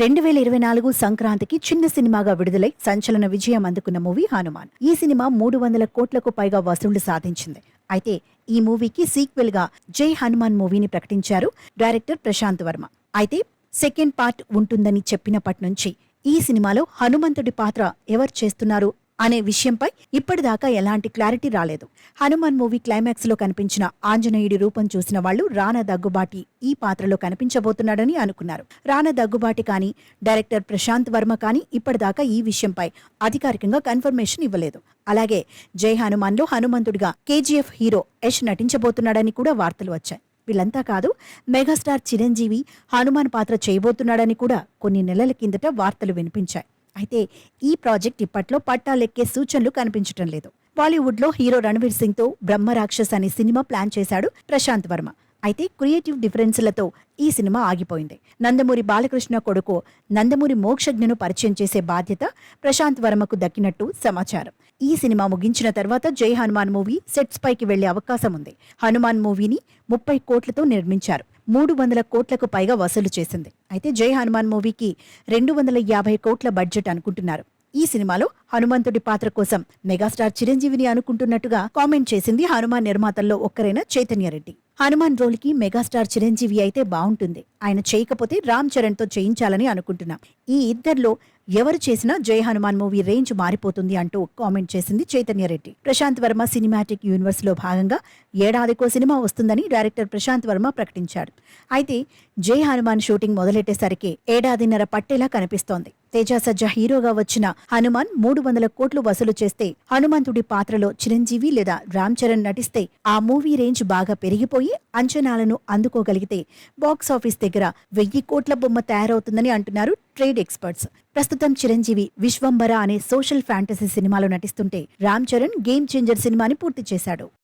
రెండు వేల ఇరవై నాలుగు సంక్రాంతికి చిన్న సినిమాగా విడుదలై సంచలన విజయం అందుకున్న మూవీ హనుమాన్. ఈ సినిమా మూడు వందల కోట్లకు పైగా వసూళ్ళు సాధించింది. అయితే ఈ మూవీకి సీక్వెల్గా జై హనుమాన్ మూవీని ప్రకటించారు డైరెక్టర్ ప్రశాంత్ వర్మ. అయితే సెకండ్ పార్ట్ ఉంటుందని చెప్పినప్పటి నుంచి ఈ సినిమాలో హనుమంతుడి పాత్ర ఎవరు చేస్తున్నారు అనే విషయంపై ఇప్పటిదాకా ఎలాంటి క్లారిటీ రాలేదు. హనుమాన్ మూవీ క్లైమాక్స్లో కనిపించిన ఆంజనేయుడి రూపం చూసిన వాళ్ళు రానా దగ్గుబాటి ఈ పాత్రలో కనిపించబోతున్నాడని అనుకున్నారు. రానా దగ్గుబాటి కానీ డైరెక్టర్ ప్రశాంత్ వర్మ కానీ ఇప్పటిదాకా ఈ విషయంపై అధికారికంగా కన్ఫర్మేషన్ ఇవ్వలేదు. అలాగే జై హనుమాన్లో హనుమంతుడిగా కేజీఎఫ్ హీరో యష్ నటించబోతున్నాడని కూడా వార్తలు వచ్చాయి. వీళ్ళంతా కాదు మెగాస్టార్ చిరంజీవి హనుమాన్ పాత్ర చేయబోతున్నాడని కూడా కొన్ని నెలల కిందట వార్తలు వినిపించాయి. అయితే ఈ ప్రాజెక్ట్ ఇప్పట్లో పట్టాలెక్కే సూచనలు కనిపించటం లేదు. బాలీవుడ్లో హీరో రణవీర్ సింగ్తో బ్రహ్మ రాక్షస్ అనే సినిమా ప్లాన్ చేశాడు ప్రశాంత్ వర్మ. అయితే క్రియేటివ్ డిఫరెన్స్లతో ఈ సినిమా ఆగిపోయింది. నందమూరి బాలకృష్ణ కొడుకు నందమూరి మోక్షజ్ఞను పరిచయం చేసే బాధ్యత ప్రశాంత్ వర్మకు దక్కినట్టు సమాచారం. ఈ సినిమా ముగించిన తర్వాత జై హనుమాన్ మూవీ సెట్స్ పైకి వెళ్ళే అవకాశం ఉంది. హనుమాన్ మూవీని ముప్పై కోట్లతో నిర్మించారు. మూడు వందల కోట్లకు పైగా వసూలు చేసింది. అయితే జై హనుమాన్ మూవీకి రెండు వందల యాభై కోట్ల బడ్జెట్ అనుకుంటున్నారు. ఈ సినిమాలో హనుమంతుడి పాత్ర కోసం మెగాస్టార్ చిరంజీవిని అనుకుంటున్నట్టుగా కామెంట్ చేసింది హనుమాన్ నిర్మాతల్లో ఒక్కరైన చైతన్య రెడ్డి. హనుమాన్ రోల్కి మెగాస్టార్ చిరంజీవి అయితే బాగుంటుంది ఆయన చేయకపోతే రామ్ చరణ్తో చేయించాలని అనుకుంటున్నాం. ఈ ఇద్దర్లో ఎవరు చేసినా జై హనుమాన్ మూవీ రేంజ్ మారిపోతుంది అంటూ కామెంట్ చేసింది చైతన్య రెడ్డి. ప్రశాంత్ వర్మ సినిమాటిక్ యూనివర్స్లో భాగంగా ఏడాదికో సినిమా వస్తుందని డైరెక్టర్ ప్రశాంత్ వర్మ ప్రకటించాడు. అయితే జై హనుమాన్ షూటింగ్ మొదలెట్టేసరికి ఏడాదిన్నర పట్టేలా కనిపిస్తోంది. తేజ సజ్జ హీరోగా వచ్చిన హనుమాన్ మూడు వందల కోట్లు వసూలు చేస్తే హనుమంతుడి పాత్రలో చిరంజీవి లేదా రామ్ చరణ్ నటిస్తే ఆ మూవీ రేంజ్ బాగా పెరిగిపోయి అంచనాలను అందుకోగలిగితే బాక్స్ దగ్గర దగ్గర వెయ్యి కోట్ల బొమ్మ తయారవుతుందని అంటున్నారు ట్రేడ్ ఎక్స్పర్ట్స్. ప్రస్తుతం చిరంజీవి విశ్వంబర అనే సోషల్ ఫ్యాంటసీ సినిమాలో నటిస్తుంటే రామ్ చరణ్ గేమ్ చేంజర్ సినిమాని పూర్తి చేశాడు.